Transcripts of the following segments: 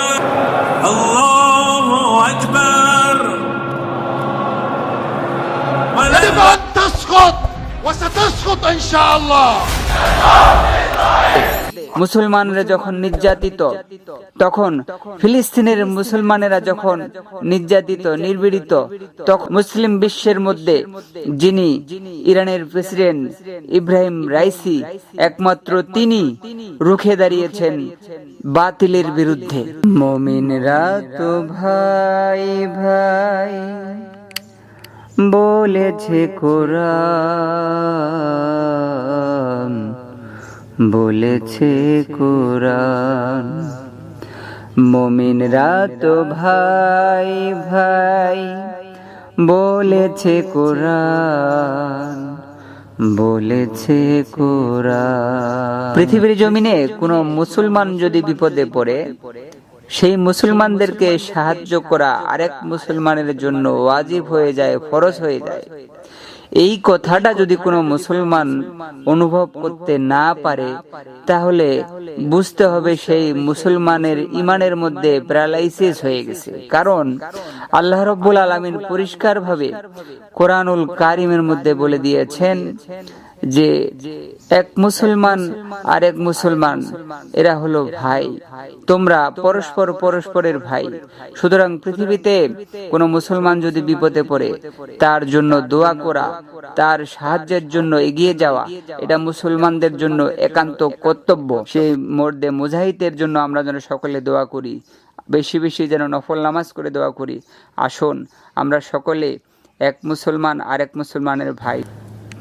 أكبر. الله أكبر. أن تسقط؟ وستسقط إن شاء الله. মুসলমানরা যখন নির্যাতিত, তখন ফিলিস্তিনের মুসলমানেরা যখন নির্যাতিত, নির্বিড়িত, তখন মুসলিম বিশ্বের মধ্যে যিনি ইরানের প্রেসিডেন্ট ইব্রাহিম রাইসি, একমাত্র তিনি রুখে দাঁড়িয়েছেন বাতিলের বিরুদ্ধে। মমিনরা তো ভাই ভাই, বলেছে কোরআন। বলেছে কোরআন। মমিনরা তো ভাই ভাই বলেছে কোরআন বলেছে কোরআন। পৃথিবীর জমিনে কোনো মুসলমান যদি বিপদে পড়ে, সেই মুসলমানদেরকে সাহায্য করা আরেক মুসলমানের জন্য ওয়াজিব হয়ে যায়, ফরজ হয়ে যায়। এই কথাটা যদি কোনো মুসলমান অনুভব করতে না পারে, তাহলে বুঝতে হবে সেই মুসলমানের ইমানের মধ্যে প্যারালাইসিস হয়ে গেছে। কারণ আল্লাহ রব্বুল আলমিন পরিষ্কারভাবে কোরআনুল কারিমের মধ্যে বলে দিয়েছেন যে এক মুসলমান আর এক মুসলমান, এরা হলো ভাই। তোমরা পরস্পর পরস্পরের ভাই। সুতরাং পৃথিবীতে কোনো মুসলমান যদি বিপদে পড়ে, তার জন্য দোয়া করা, তার সাহায্যের জন্য এগিয়ে যাওয়া, এটা মুসলমানদের জন্য একান্ত কর্তব্য। সেই মর্দে মুজাহিদের জন্য আমরা যেন সকলে দোয়া করি, বেশি বেশি যেন নফল নামাজ করে দোয়া করি। আসুন, আমরা সকলে এক মুসলমান আর এক মুসলমানের ভাই।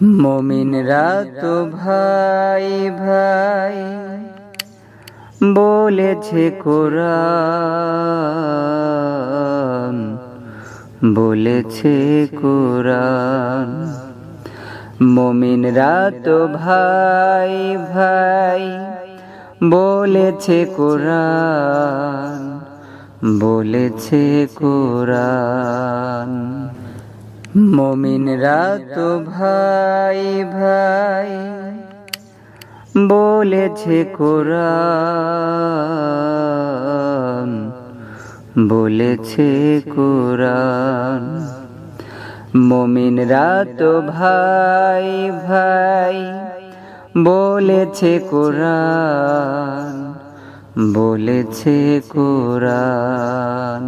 মমিনরা তো ভাই ভাই বলেছে কোরআন বলেছে কোরআন। মমিনরা তো ভাই ভাই বলেছে কোরআন বলেছে কোরআন। মমিনরা তো ভাই ভাই বলেছে কোরআন বলেছে কোরআন। মমিনরা তো ভাই ভাই বলেছে কোরআন বলেছে কোরআন।